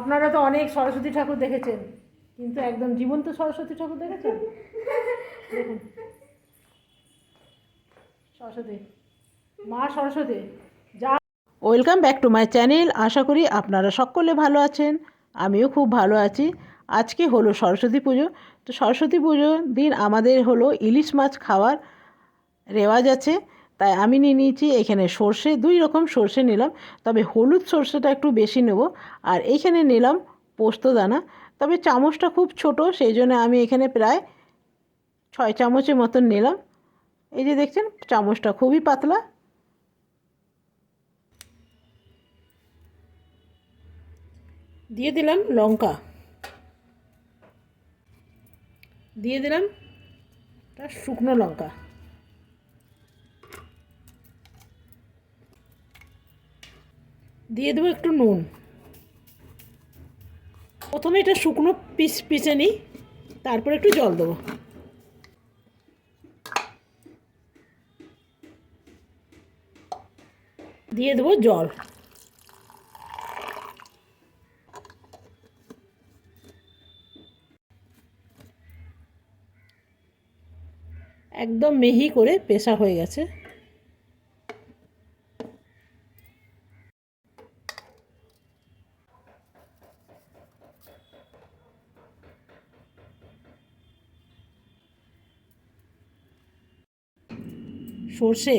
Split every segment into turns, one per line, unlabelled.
আপনারা তো অনেক সরস্বতী ঠাকুর দেখেছেন, কিন্তু একদম জীবন্ত সরস্বতী ঠাকুর দেখেছেন? দেখুন। সরস্বতী, মা সরস্বতী, যা welcome back to my channel আশা করি আপনারা সকলে ভালো আছেন, আমিও খুব ভালো আছি। আজকে হলো সরস্বতী পুজো। তো সরস্বতী পুজোর দিন আমাদের হলো ইলিশ মাছ খাওয়ার রেওয়াজ আছে। তাই আমি নিয়ে নিয়েছি, এখানে সর্ষে, দুই রকম সর্ষে নিলাম। তবে হলুদ সর্ষেটা একটু বেশি নেব। আর এইখানে নিলাম পোস্ত দানা। তবে চামচটা খুব ছোট, সেই জন্য আমি এখানে প্রায় ছয় চামচের মতন নিলাম। এই যে দেখছেন, চামচটা খুবই পাতলা। দিয়ে দিলাম লঙ্কা। দিয়ে দিলাম শুকনো লঙ্কা। দিয়ে দেবো একটু নুন। প্রথমে এটা শুকনো পিস পিসে নিই, তারপর একটু জল দেবো। দিয়ে দেবো জল। একদম মিহি করে পেশা হয়ে গেছে। সর্ষে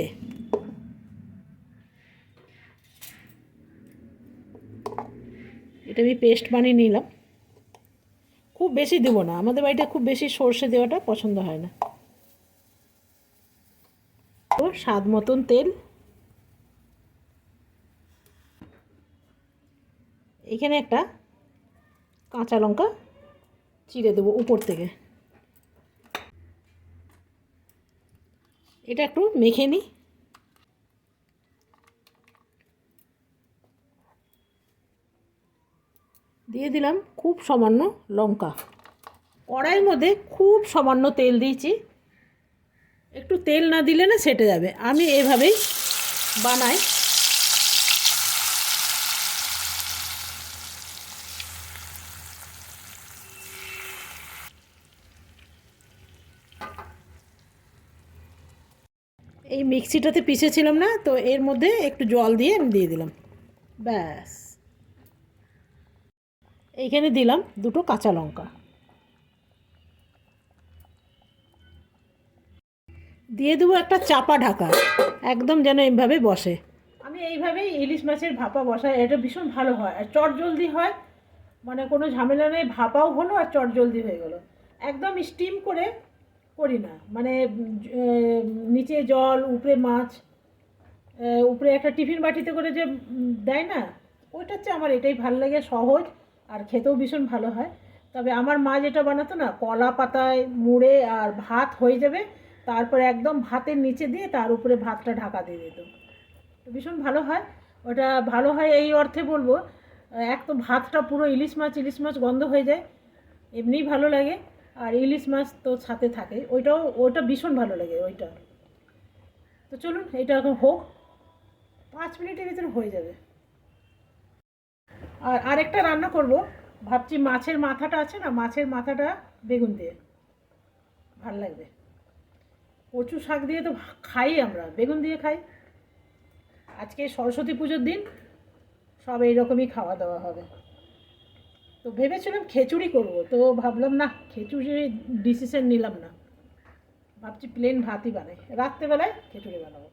এটা আমি পেস্ট বানিয়ে নিলাম। খুব বেশি দেবো না, আমাদের বাড়িতে খুব বেশি সর্ষে দেওয়াটা পছন্দ হয় না। তো স্বাদ মতন তেল। এখানে একটা কাঁচা লঙ্কা চিড়ে দেবো উপর থেকে। এটা একটু মেখে নিই। দিয়ে দিলাম খুব সামান্য লঙ্কা। কড়াইয়ের মধ্যে খুব সামান্য তেল দিয়েছি। একটু তেল না দিলে না সেটে যাবে। আমি এভাবেই বানাই। এই মিক্সিটাতে পিষেছিলাম না, তো এর মধ্যে একটু জল দিয়ে আমি দিয়ে দিলাম। ব্যাস। এইখানে দিলাম দুটো কাঁচা লঙ্কা। দিয়ে দেবো একটা চাপা ঢাকা, একদম যেন এইভাবে বসে। আমি এইভাবেই ইলিশ মাছের ভাপা বসাই, এটা ভীষণ ভালো হয়। আর চট জলদি হয় মানে কোনো ঝামেলা নেই, ভাপাও হলো আর চট জলদি হয়ে গেলো। একদম স্টিম করে করি না। মানে নিচে জল, উপরে মাছ উপরে একটা টিফিন বাটিতে করে যে দেয় না ওইটা হচ্ছে আমার এটাই ভালো লাগে, সহজ আর খেতেও ভীষণ ভালো হয়। তবে আমার মা যেটা বানাতো না, কলা পাতায় মুড়ে আর ভাত হয়ে যাবে, তারপরে একদম ভাতের নিচে দিয়ে তার উপরে ভাতটা ঢাকা দিয়ে দিত। ভীষণ ভালো হয়। ওটা ভালো হয় এই অর্থে বলব, এক তো ভাতটা পুরো ইলিশ মাছ ইলিশ মাছ গন্ধ হয়ে যায়, এমনিই ভালো লাগে। আর ইলিশ মাছ তো সাথে থাকে। ওইটাও, ওইটা ভীষণ ভালো লাগে ওইটা। তো চলুন, এটা এখন হোক। পাঁচ মিনিটের ভিতরে হয়ে যাবে। আর আরেকটা রান্না করব। ভাবছি মাছের মাথাটা আছে না, মাছের মাথাটা বেগুন দিয়ে। ভালো লাগবে। কচু শাক দিয়ে তো খাই আমরা, বেগুন দিয়ে খাই। আজকে সরস্বতী পুজোর দিন, সব এইরকমই খাওয়া দাওয়া হবে। তো ভেবেছিলাম খিচুড়ি করব, তো ভাবলাম না, খিচুড়ি ডিসিশন নিলাম না। ভাবছি প্লেন ভাতই বানাই। রাত্রেবেলায় খিচুড়ি বানাবো।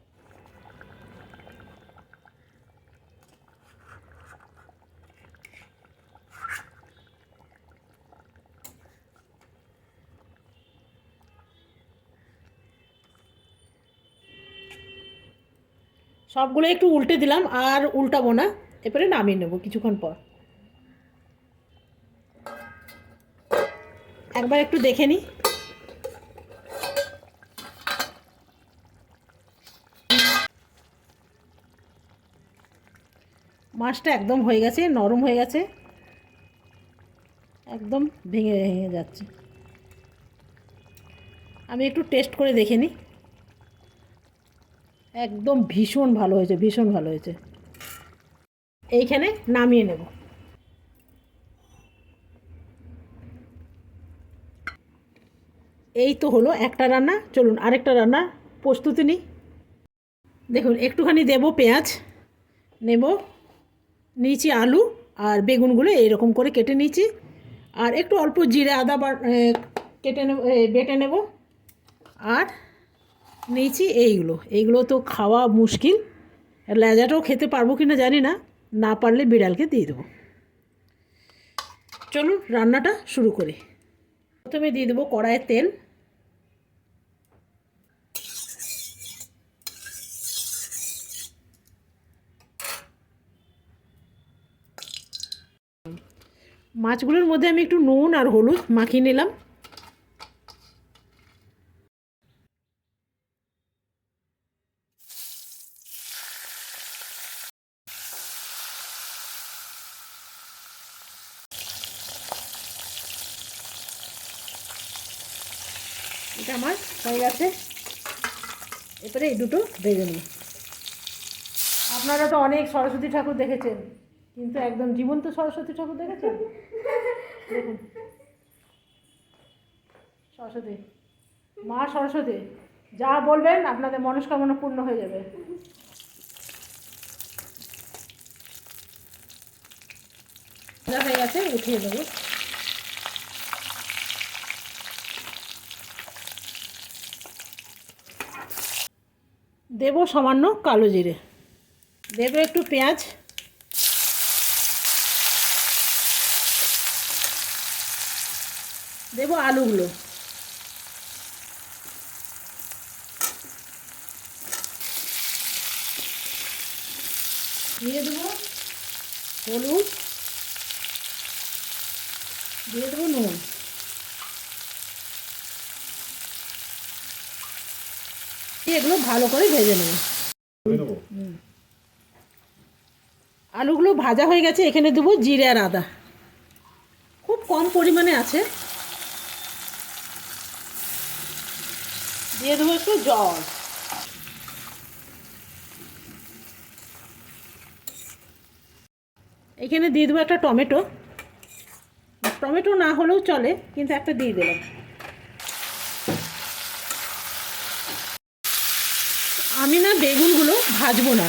সবগুলো একটু উল্টে দিলাম, আর উল্টাবো না। এরপরে নামিয়ে নেব কিছুক্ষণ পর। একবার একটু দেখে নিই মাছটা একদম হয়ে গেছে, নরম হয়ে গেছে। একদম ভেঙে ভেঙে যাচ্ছে। আমি একটু টেস্ট করে দেখে নিই একদম ভীষণ ভালো হয়েছে, ভীষণ ভালো হয়েছে। এইখানে নামিয়ে নেব। এই তো হলো একটা রান্না। চলুন আরেকটা রান্না। প্রস্তুতি নিই। দেখুন, একটুখানি দেব পেঁয়াজ, নেব নিয়েছি আলু আর বেগুনগুলো এইরকম করে কেটে নিয়েছি। আর একটু অল্প জিরে, আদা বা কেটে নেব বেটে নেব। আর নিয়েছি এইগুলো। এইগুলো তো খাওয়া মুশকিল। লেজাটাও খেতে পারব কি না জানি না। না পারলে বিড়ালকে দিয়ে দেবো। চলুন রান্নাটা শুরু করি। প্রথমে দিয়ে দেবো কড়াইয়ের তেল। মাছগুলোর মধ্যে আমি একটু নুন আর হলুদ মাখিয়ে নিলাম। এটা আমার হয়ে গেছে। এরপরে এই দুটো ভেজে নিই আপনারা তো অনেক সরস্বতী ঠাকুর দেখেছেন। কিন্তু একদম জীবন্ত সরস্বতী ঠাকুর দেখেছেন? দেখুন। সরস্বতী। মা সরস্বতী, যা বলবেন আপনাদের মনস্কামনা পূর্ণ হয়ে যাবে। হয়ে গেছে, উঠিয়ে দেবো। দেব সামান্য কালো জিরে। দেব একটু পেঁয়াজ। দেব আলুগুলো। দিয়ে দেবো হলুদ। দিয়ে দেবো নুন। এগুলো ভালো করে ভেজে নেব। আলুগুলো ভাজা হয়ে গেছে এখানে দেবো জিরে আর আদা। খুব কম পরিমাণে আছে। দিয়ে দেবো একটু জল। এখানে দিয়ে দেবো একটা টমেটো। টমেটো না হলেও চলে, কিন্তু একটা দিয়ে দিলাম। আমি না বেগুনগুলো ভাজবো না।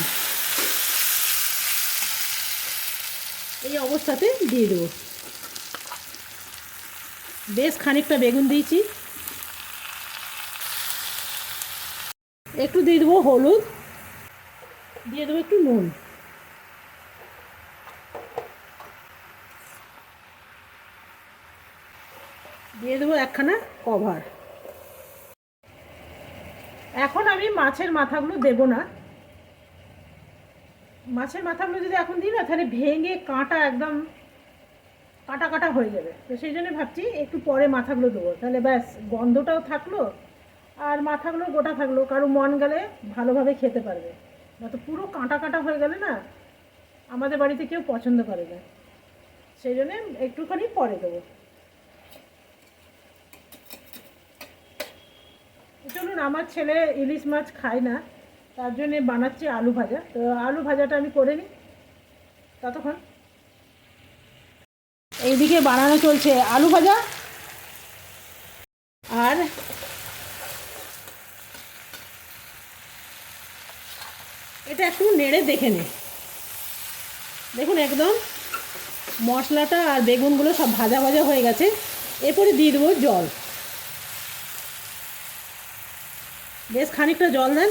এই অবস্থাতে দিয়ে দেবো। বেশ খানিকটা বেগুন দিয়েছি। একটু দিয়ে দেবো হলুদ, দিয়ে দেবো একটু নুন। দিয়ে দেবো একখানা কভার এখন আমি মাছের মাথাগুলো দেব না। মাছের মাথাগুলো যদি এখন দিই না, তাহলে ভেঙে কাঁটা একদম কাটা কাটা হয়ে যাবে। তো সেই জন্য ভাবছি একটু পরে মাথাগুলো দেবো। তাহলে ব্যাস, গন্ধটাও থাকল আর মাথাগুলো গোটা থাকল, কারও মন গেলে ভালোভাবে খেতে পারবে। না তো পুরো কাঁটা কাঁটা হয়ে গেলে না আমাদের বাড়িতে কেউ পছন্দ করে না। সেই জন্যে একটুখানি পরে দেবো। চলুন, আমার ছেলে ইলিশ মাছ খায় না, তার জন্য বানাচ্ছি আলু ভাজা। তো আলু ভাজাটা আমি করে নিই। ততক্ষণ। এইদিকে বানানো চলছে আলু ভাজা। আর এটা একটু নেড়ে দেখে নে। দেখুন একদম মশলাটা আর বেগুনগুলো সব ভাজা ভাজা হয়ে গেছে। এরপরে দিয়ে দেবো জল। বেশ খানিকটা জল দেন।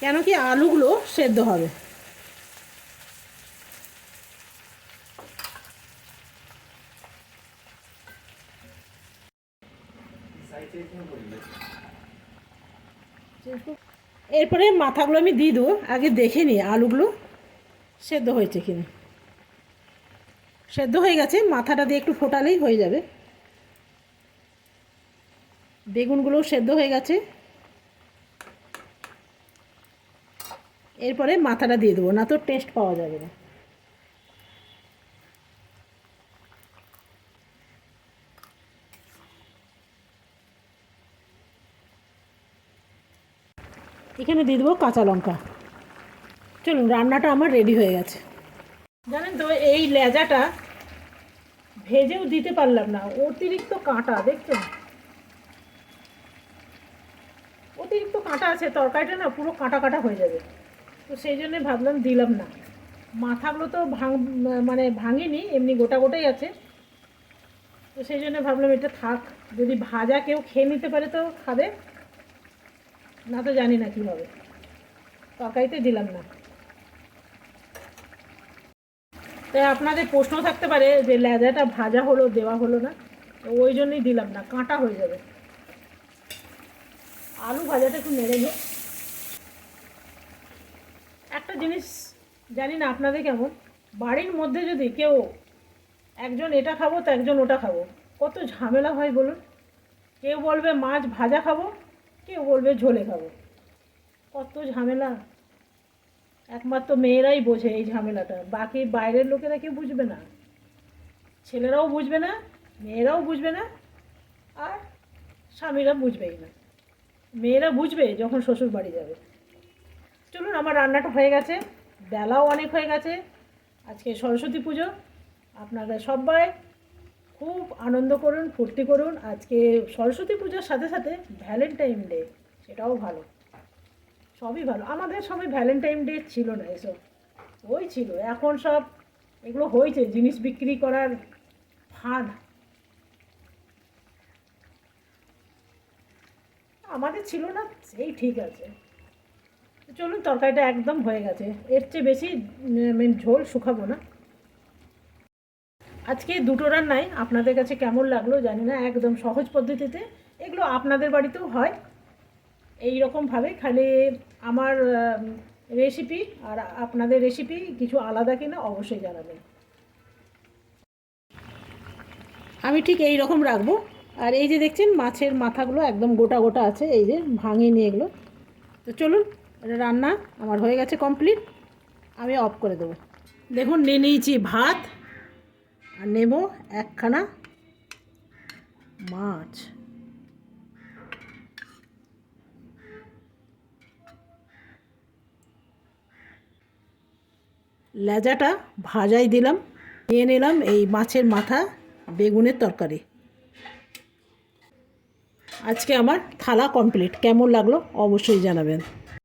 কেন কি আলুগুলো সেদ্ধ হবে। এরপরে মাথাগুলো আমি দিয়ে দেবো। আগে দেখে নিই আলুগুলো সেদ্ধ হয়েছে কিনা। সেদ্ধ হয়ে গেছে, মাথাটা দিয়ে একটু ফোটালেই হয়ে যাবে। বেগুনগুলোও সেদ্ধ হয়ে গেছে। এরপরে মাথাটা দিয়ে দেবো, না তো টেস্ট পাওয়া যাবে না। এখানে দিয়ে দেবো কাঁচা লঙ্কা। চলুন, রান্নাটা আমার রেডি হয়ে গেছে। জানেন তো, এই লেজাটা ভেজেও দিতে পারলাম না, অতিরিক্ত কাঁটা, দেখছেন? অতিরিক্ত কাঁটা আছে, তরকারিটা না পুরো কাঁটা কাঁটা হয়ে যাবে। তো সেই জন্যে ভাবলাম দিলাম না। মাথাগুলো তো ভাঙ মানে ভাঙিনি, এমনি গোটা গোটাই আছে। তো সেই জন্য ভাবলাম এটা থাক, যদি ভাজা কেউ খেয়ে নিতে পারে তো খাবে। না তো জানি না কী হবে তরকারিতে দিলাম না। তাই আপনাদের প্রশ্ন থাকতে পারে যে লেজাটা ভাজা হলো, দেওয়া হলো না। ওই জন্যই দিলাম না, কাঁটা হয়ে যাবে। আলু ভাজাটা একটু নেড়ে নিই। একটা জিনিস জানি না আপনাদের কেমন, বাড়ির মধ্যে যদি কেউ একজন এটা খাব, তো একজন ওটা খাব। কত ঝামেলা হয় বলুন। কেউ বলবে, মাছ ভাজা খাব কেউ বলবে ঝোলে খাব? কত ঝামেলা। একমাত্র মেয়েরাই বোঝে এই ঝামেলাটা। বাকি বাইরের লোকেরা কেউ বুঝবে না। ছেলেরাও বুঝবে না, মেয়েরাও বুঝবে না, আর স্বামীরা বুঝবেই না। মেয়েরা বুঝবে যখন শ্বশুর বাড়ি যাবে। চলুন, আমার রান্নাটা হয়ে গেছে। বেলাও অনেক হয়ে গেছে। আজকে সরস্বতী পুজো। আপনারা সবাই খুব আনন্দ করুন ফুর্তি করুন। আজকে সরস্বতী পুজোর সাথে সাথে ভ্যালেন্টাইন ডে সেটাও ভালো। সবই ভালো। আমাদের সময় ভ্যালেন্টাইন ডে ছিল না এসব। ওই ছিল। এখন সব এগুলো হয়েছে জিনিস বিক্রি করার ফাঁদ। আমাদের ছিল না সেই ঠিক আছে। চলুন তরকারিটা একদম হয়ে গেছে। এর চেয়ে বেশি উম, ঝোল শুকাবো না। আজকে দুটো রান্নায় আপনাদের কাছে কেমন লাগল জানি না, একদম সহজ পদ্ধতিতে। এগুলো আপনাদের বাড়িতেও হয়। এই রকমভাবে খালি আমার রেসিপি আর আপনাদের রেসিপি কিছু আলাদা কিনা অবশ্যই জানাবেন। আমি ঠিক এই রকম রাখব। আর এই যে দেখছেন, মাছের মাথাগুলো একদম গোটা গোটা আছে, এই যে ভাঙে নিয়ে এগুলো। তো চলুন রান্না আমার হয়ে গেছে কমপ্লিট। আমি অফ করে দেবো। দেখুন, নিয়ে নিয়েছি ভাত। আর নেব একখানা মাছ। লেজাটা ভাজাই দিলাম, নিয়ে নিলাম এই মাছের মাথা বেগুনের তরকারি। আজকে আমার থালা কমপ্লিট, কেমন লাগল অবশ্যই জানাবেন।